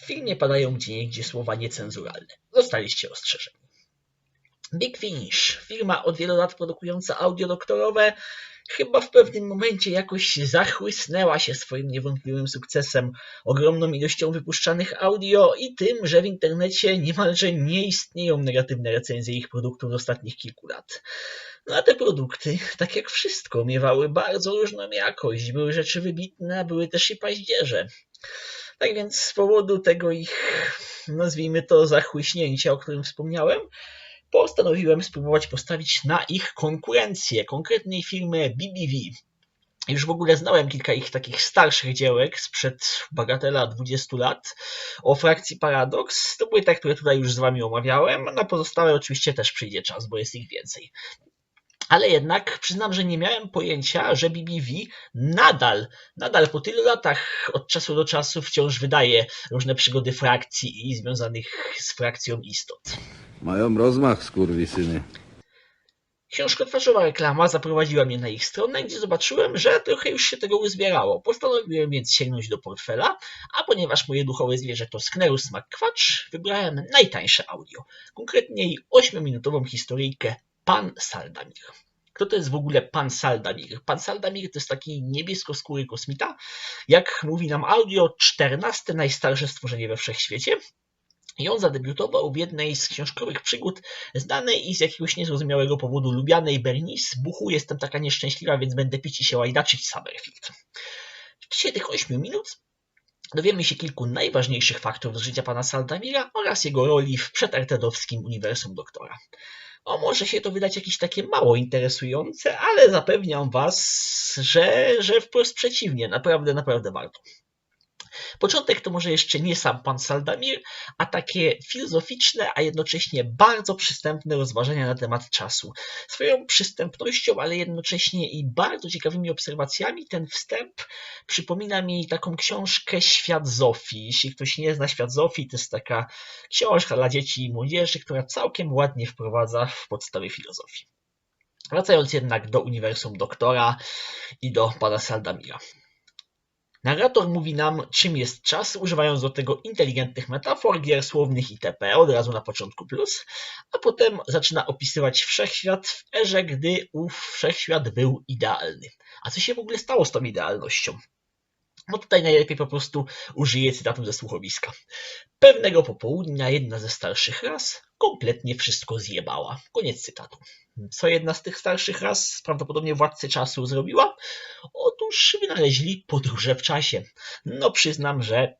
W filmie padają gdzieniegdzie słowa niecenzuralne. Zostaliście ostrzeżeni. Big Finish, firma od wielu lat produkująca audio doktorowe, chyba w pewnym momencie jakoś zachłysnęła się swoim niewątpliwym sukcesem, ogromną ilością wypuszczanych audio i tym, że w internecie niemalże nie istnieją negatywne recenzje ich produktów z ostatnich kilku lat. No a te produkty, tak jak wszystko, miewały bardzo różną jakość. Były rzeczy wybitne, a były też i paździerze. Tak więc z powodu tego ich, nazwijmy to, zachłyśnięcia, o którym wspomniałem, postanowiłem spróbować postawić na ich konkurencję, konkretnej firmy BBV. Już w ogóle znałem kilka ich takich starszych dziełek sprzed bagatela 20 lat o frakcji Paradox. To były te, które tutaj już z Wami omawiałem. Na pozostałe oczywiście też przyjdzie czas, bo jest ich więcej. Ale jednak przyznam, że nie miałem pojęcia, że BBV nadal, nadal po tylu latach od czasu do czasu wciąż wydaje różne przygody frakcji i związanych z frakcją istot. Mają rozmach, skurwysyny. Książkotwarzowa reklama zaprowadziła mnie na ich stronę, gdzie zobaczyłem, że trochę już się tego uzbierało. Postanowiłem więc sięgnąć do portfela, a ponieważ moje duchowe zwierzę to Sknerus McQuatch, wybrałem najtańsze audio. Konkretniej 8-minutową historyjkę Pan Saldamir. Kto to jest w ogóle Pan Saldamir? Pan Saldamir to jest taki niebieskoskóry kosmita. Jak mówi nam audio, 14 najstarsze stworzenie we wszechświecie. I on zadebiutował w jednej z książkowych przygód znanej i z jakiegoś niezrozumiałego powodu lubianej Bernice. Buchu, jestem taka nieszczęśliwa, więc będę pić i się łajdaczyć Summerfield. W trakcie tych 8 minut dowiemy się kilku najważniejszych faktów z życia pana Saldamira oraz jego roli w przetartedowskim uniwersum doktora. O, może się to wydać jakieś takie mało interesujące, ale zapewniam was, że, że wprost przeciwnie, naprawdę, naprawdę warto. Początek to może jeszcze nie sam pan Saldamir, a takie filozoficzne, a jednocześnie bardzo przystępne rozważania na temat czasu. Swoją przystępnością, ale jednocześnie i bardzo ciekawymi obserwacjami ten wstęp przypomina mi taką książkę Świat Zofii. Jeśli ktoś nie zna Świat Zofii, to jest taka książka dla dzieci i młodzieży, która całkiem ładnie wprowadza w podstawy filozofii. Wracając jednak do uniwersum doktora i do pana Saldamira. Narrator mówi nam, czym jest czas, używając do tego inteligentnych metafor, gier słownych itp. od razu na początku plus, a potem zaczyna opisywać wszechświat w erze, gdy ów wszechświat był idealny. A co się w ogóle stało z tą idealnością? No tutaj najlepiej po prostu użyję cytatu ze słuchowiska. Pewnego popołudnia jedna ze starszych ras kompletnie wszystko zjebała. Koniec cytatu. Co jedna z tych starszych ras, prawdopodobnie władcy czasu, zrobiła? Otóż wynaleźli podróże w czasie. No przyznam, że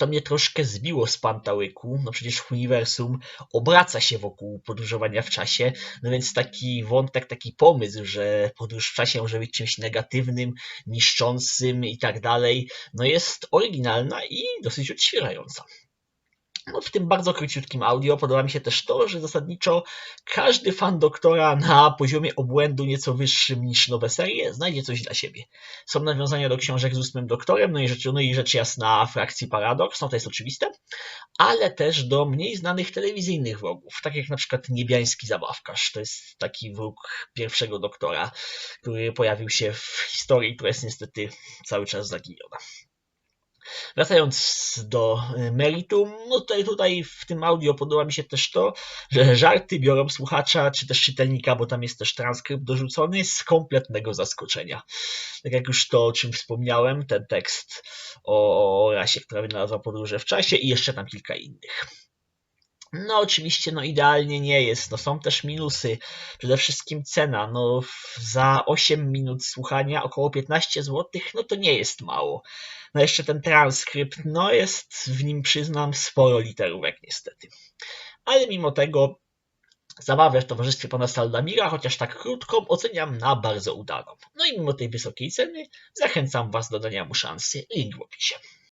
to mnie troszkę zbiło z pantałyku. No przecież uniwersum obraca się wokół podróżowania w czasie, no więc taki wątek, taki pomysł, że podróż w czasie może być czymś negatywnym, niszczącym i tak dalej, no jest oryginalna i dosyć odświeżająca. No, w tym bardzo króciutkim audio podoba mi się też to, że zasadniczo każdy fan doktora na poziomie obłędu nieco wyższym niż nowe serie znajdzie coś dla siebie. Są nawiązania do książek z ósmym doktorem, no i rzecz, no i rzecz jasna frakcji Paradox, no to jest oczywiste, ale też do mniej znanych telewizyjnych wrogów, tak jak na przykład Niebiański Zabawkarz, to jest taki wróg pierwszego doktora, który pojawił się w historii, która jest niestety cały czas zaginiona. Wracając do y, meritum, no tutaj, tutaj w tym audio podoba mi się też to, że żarty biorą słuchacza czy też czytelnika, bo tam jest też transkrypt dorzucony z kompletnego zaskoczenia. Tak jak już to, o czym wspomniałem, ten tekst o, rasie, która wynalazła podróże w czasie i jeszcze tam kilka innych. No oczywiście, no idealnie nie jest. No są też minusy. Przede wszystkim cena. No za 8 minut słuchania około 15 zł, no to nie jest mało. No jeszcze ten transkrypt, no jest w nim przyznam sporo literówek niestety. Ale mimo tego zabawę w towarzystwie pana Saldamira, chociaż tak krótką, oceniam na bardzo udaną. No i mimo tej wysokiej ceny zachęcam was do dania mu szansy. Link w opisie.